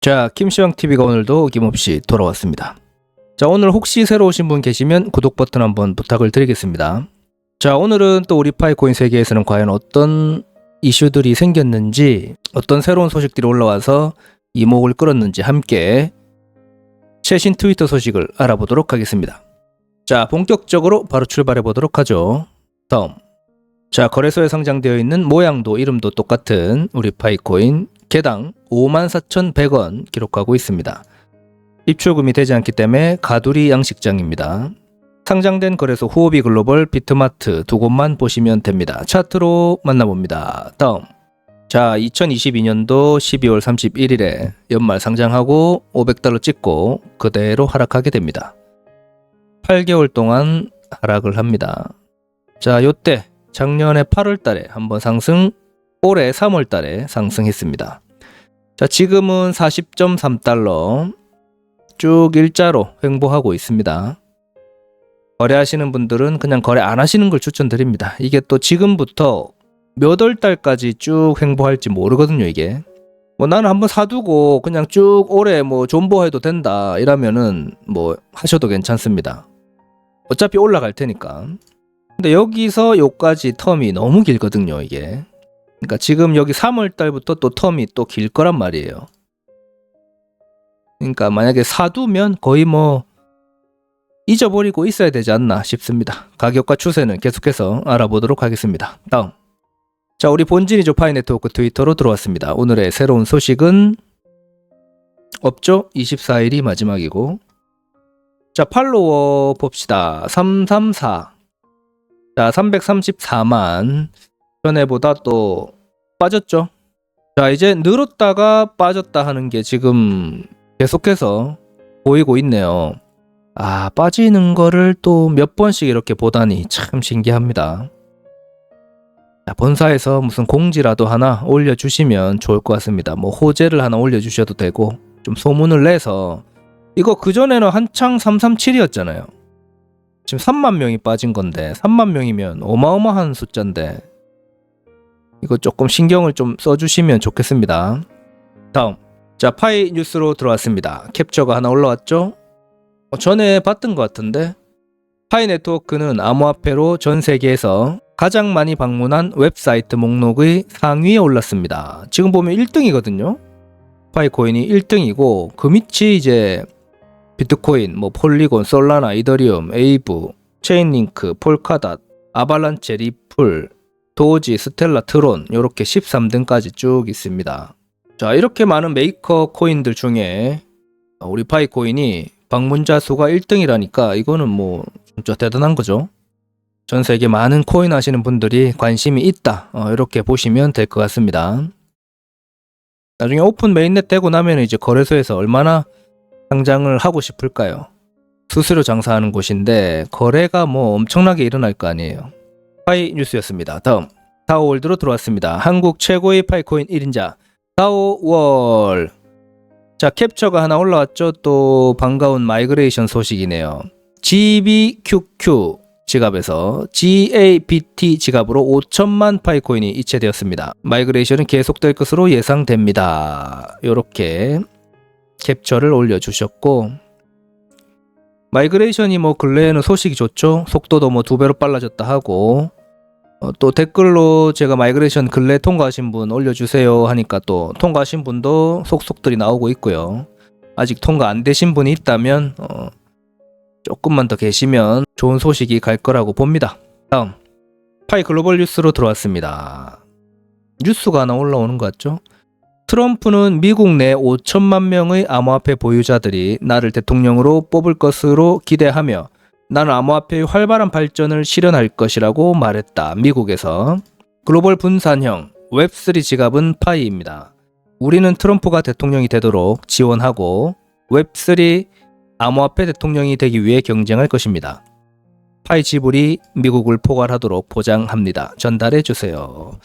자, 김시황TV가 오늘도 어김없이 돌아왔습니다. 자, 오늘 혹시 새로 오신 분 계시면 구독 버튼 한번 부탁을 드리겠습니다. 자, 오늘은 또 우리 파이코인 세계에서는 과연 어떤 이슈들이 생겼는지, 어떤 새로운 소식들이 올라와서 이목을 끌었는지 함께 최신 트위터 소식을 알아보도록 하겠습니다. 자, 본격적으로 바로 출발해 보도록 하죠. 다음. 자, 거래소에 상장되어 있는 모양도 이름도 똑같은 우리 파이코인 개당 54,100원 기록하고 있습니다. 입출금이 되지 않기 때문에 가두리 양식장입니다. 상장된 거래소 후오비 글로벌 비트마트 두 곳만 보시면 됩니다. 차트로 만나봅니다. 다음. 자, 2022년도 12월 31일에 연말 상장하고 500달러 찍고 그대로 하락하게 됩니다. 8개월 동안 하락을 합니다. 자, 요때 작년에 8월 달에 한번 상승, 올해 3월 달에 상승했습니다. 자, 지금은 40.3달러 쭉 일자로 횡보하고 있습니다. 거래하시는 분들은 그냥 거래 안 하시는 걸 추천드립니다. 이게 또 지금부터 몇 월 달까지 쭉 횡보할지 모르거든요, 이게. 뭐 나는 한번 사두고 그냥 쭉 올해 뭐 존버해도 된다 이러면은 뭐 하셔도 괜찮습니다. 어차피 올라갈 테니까. 근데 여기서 요까지 텀이 너무 길거든요, 이게. 그러니까 지금 여기 3월 달부터 또 텀이 또 길 거란 말이에요. 그러니까 만약에 사두면 거의 뭐 잊어버리고 있어야 되지 않나 싶습니다. 가격과 추세는 계속해서 알아보도록 하겠습니다. 다음. 자, 우리 본진이죠. 파이 네트워크 트위터로 들어왔습니다. 오늘의 새로운 소식은 없죠? 24일이 마지막이고. 자, 팔로워 봅시다. 334. 자, 334만. 전에보다 또 빠졌죠? 자, 이제 늘었다가 빠졌다 하는 게 지금 계속해서 보이고 있네요. 아, 빠지는 거를 또 몇 번씩 이렇게 보다니 참 신기합니다. 자, 본사에서 무슨 공지라도 하나 올려주시면 좋을 것 같습니다. 뭐 호재를 하나 올려주셔도 되고 좀 소문을 내서 이거 그전에는 한창 337이었잖아요. 지금 3만 명이 빠진 건데 3만 명이면 어마어마한 숫자인데 이거 조금 신경을 좀 써주시면 좋겠습니다. 다음 자 파이 뉴스로 들어왔습니다. 캡처가 하나 올라왔죠? 어, 전에 봤던 것 같은데 파이 네트워크는 암호화폐로 전 세계에서 가장 많이 방문한 웹사이트 목록의 상위에 올랐습니다. 지금 보면 1등이거든요. 파이 코인이 1등이고 그 밑이 이제 비트코인, 뭐 폴리곤, 솔라나, 이더리움, 에이브, 체인링크, 폴카닷, 아발란체, 리플, 도지, 스텔라, 트론 이렇게 13등까지 쭉 있습니다. 자 이렇게 많은 메이커 코인들 중에 우리 파이 코인이 방문자 수가 1등이라니까 이거는 뭐 진짜 대단한 거죠. 전 세계 많은 코인 하시는 분들이 관심이 있다. 어, 이렇게 보시면 될 것 같습니다. 나중에 오픈 메인넷 되고 나면 이제 거래소에서 얼마나 상장을 하고 싶을까요? 수수료 장사하는 곳인데 거래가 뭐 엄청나게 일어날 거 아니에요. 파이 뉴스였습니다. 다음 다오월드로 들어왔습니다. 한국 최고의 파이코인 1인자 다오월 자 캡처가 하나 올라왔죠. 또 반가운 마이그레이션 소식이네요. GBQQ 지갑에서 GABT 지갑으로 5천만 파이코인이 이체되었습니다. 마이그레이션은 계속될 것으로 예상됩니다. 이렇게 캡처를 올려주셨고 마이그레이션이 뭐 근래에는 소식이 좋죠. 속도도 뭐 두 배로 빨라졌다 하고 어, 또 댓글로 제가 마이그레이션 근래 통과하신 분 올려주세요 하니까 또 통과하신 분도 속속들이 나오고 있고요. 아직 통과 안 되신 분이 있다면 어, 조금만 더 계시면 좋은 소식이 갈 거라고 봅니다. 다음 파이 글로벌 뉴스로 들어왔습니다. 뉴스가 하나 올라오는 것 같죠? 트럼프는 미국 내 5천만 명의 암호화폐 보유자들이 나를 대통령으로 뽑을 것으로 기대하며 나는 암호화폐의 활발한 발전을 실현할 것이라고 말했다. 미국에서 글로벌 분산형 웹3 지갑은 파이입니다. 우리는 트럼프가 대통령이 되도록 지원하고 웹3 암호화폐 대통령이 되기 위해 경쟁할 것입니다. 파이 지불이 미국을 포괄하도록 보장합니다. 전달해 주세요.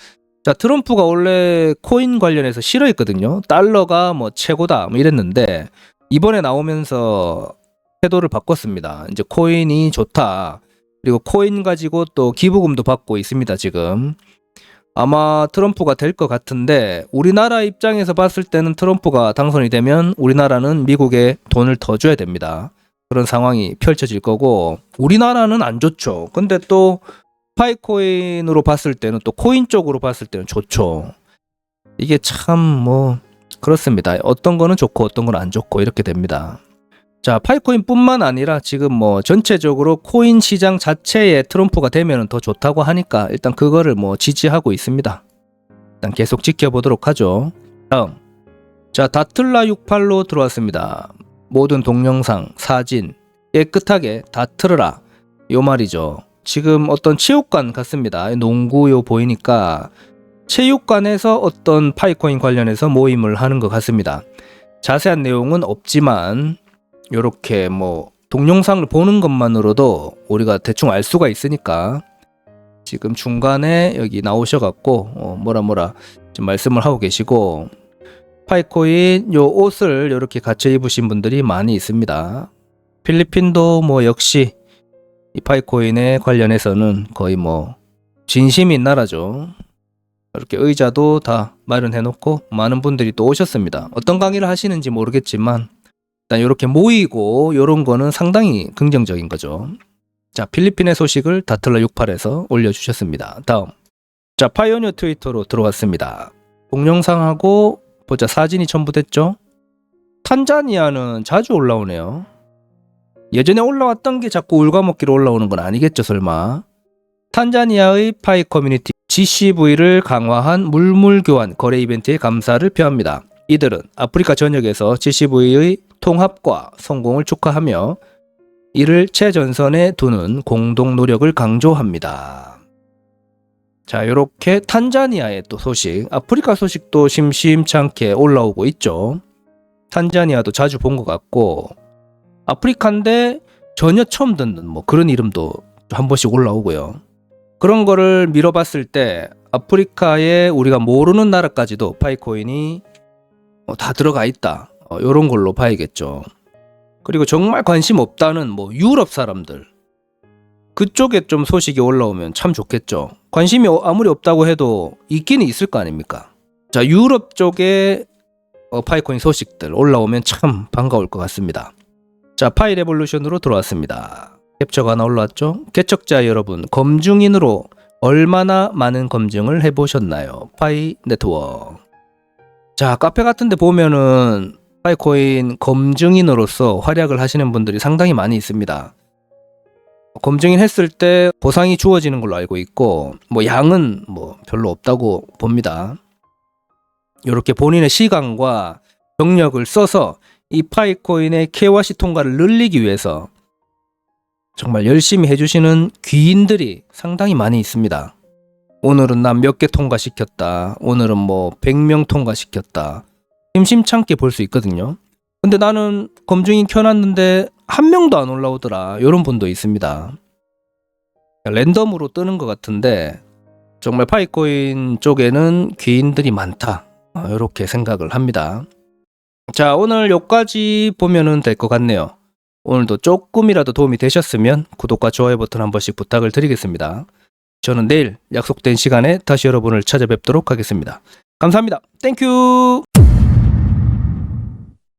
자, 트럼프가 원래 코인 관련해서 싫어했거든요. 달러가 뭐 최고다 뭐 이랬는데 이번에 나오면서 태도를 바꿨습니다. 이제 코인이 좋다. 그리고 코인 가지고 또 기부금도 받고 있습니다, 지금. 아마 트럼프가 될 것 같은데 우리나라 입장에서 봤을 때는 트럼프가 당선이 되면 우리나라는 미국에 돈을 더 줘야 됩니다. 그런 상황이 펼쳐질 거고 우리나라는 안 좋죠. 근데 또 파이 코인으로 봤을 때는 또 코인 쪽으로 봤을 때는 좋죠. 이게 참 뭐 그렇습니다. 어떤 거는 좋고 어떤 건 안 좋고 이렇게 됩니다. 자, 파이코인뿐만 아니라 지금 뭐 전체적으로 코인 시장 자체에 트럼프가 되면 더 좋다고 하니까 일단 그거를 뭐 지지하고 있습니다. 일단 계속 지켜보도록 하죠. 다음. 자, 다틀라 68로 들어왔습니다. 모든 동영상, 사진 깨끗하게 다 틀어라. 요 말이죠. 지금 어떤 체육관 같습니다. 농구요 보이니까 체육관에서 어떤 파이코인 관련해서 모임을 하는 것 같습니다. 자세한 내용은 없지만 요렇게 뭐 동영상을 보는 것만으로도 우리가 대충 알 수가 있으니까 지금 중간에 여기 나오셔갖고 어 뭐라 뭐라 지금 말씀을 하고 계시고 파이코인 요 옷을 이렇게 갖춰 입으신 분들이 많이 있습니다. 필리핀도 뭐 역시 이 파이코인에 관련해서는 거의 뭐 진심인 나라죠. 이렇게 의자도 다 마련해 놓고 많은 분들이 또 오셨습니다. 어떤 강의를 하시는지 모르겠지만 일단 이렇게 모이고 이런 거는 상당히 긍정적인 거죠. 자, 필리핀의 소식을 다틀라 68에서 올려주셨습니다. 다음. 자, 파이오니어 트위터로 들어왔습니다. 동영상하고 보자 사진이 첨부됐죠? 탄자니아는 자주 올라오네요. 예전에 올라왔던 게 자꾸 울가먹기로 올라오는 건 아니겠죠, 설마. 탄자니아의 파이 커뮤니티 GCV를 강화한 물물 교환 거래 이벤트에 감사를 표합니다. 이들은 아프리카 전역에서 GCV의 통합과 성공을 축하하며 이를 최전선에 두는 공동 노력을 강조합니다. 자, 이렇게 탄자니아의 또 소식, 아프리카 소식도 심심찮게 올라오고 있죠. 탄자니아도 자주 본 것 같고, 아프리카인데 전혀 처음 듣는 뭐 그런 이름도 한 번씩 올라오고요. 그런 거를 밀어봤을 때 아프리카에 우리가 모르는 나라까지도 파이코인이 어, 다 들어가 있다. 어, 이런 걸로 봐야겠죠. 그리고 정말 관심 없다는 뭐 유럽 사람들 그쪽에 좀 소식이 올라오면 참 좋겠죠. 관심이 어- 아무리 없다고 해도 있기는 있을 거 아닙니까? 자 유럽 쪽에 어, 파이코인 소식들 올라오면 참 반가울 것 같습니다. 자 파이 레볼루션으로 들어왔습니다. 캡처가 하나 올라왔죠? 개척자 여러분 검증인으로 얼마나 많은 검증을 해보셨나요? 파이 네트워크 자 카페 같은데 보면은 파이코인 검증인으로서 활약을 하시는 분들이 상당히 많이 있습니다. 검증인 했을 때 보상이 주어지는 걸로 알고 있고 뭐 양은 뭐 별로 없다고 봅니다. 이렇게 본인의 시간과 경력을 써서 이 파이코인의 KYC 통과를 늘리기 위해서 정말 열심히 해주시는 귀인들이 상당히 많이 있습니다. 오늘은 난 몇 개 통과시켰다. 오늘은 뭐 100명 통과시켰다. 심심찮게 볼 수 있거든요. 근데 나는 검증인 켜놨는데 한 명도 안 올라오더라. 이런 분도 있습니다. 랜덤으로 뜨는 것 같은데 정말 파이코인 쪽에는 귀인들이 많다. 이렇게 생각을 합니다. 자, 오늘 여기까지 보면은 될 것 같네요. 오늘도 조금이라도 도움이 되셨으면 구독과 좋아요 버튼 한 번씩 부탁을 드리겠습니다. 저는 내일 약속된 시간에 다시 여러분을 찾아뵙도록 하겠습니다. 감사합니다. 땡큐!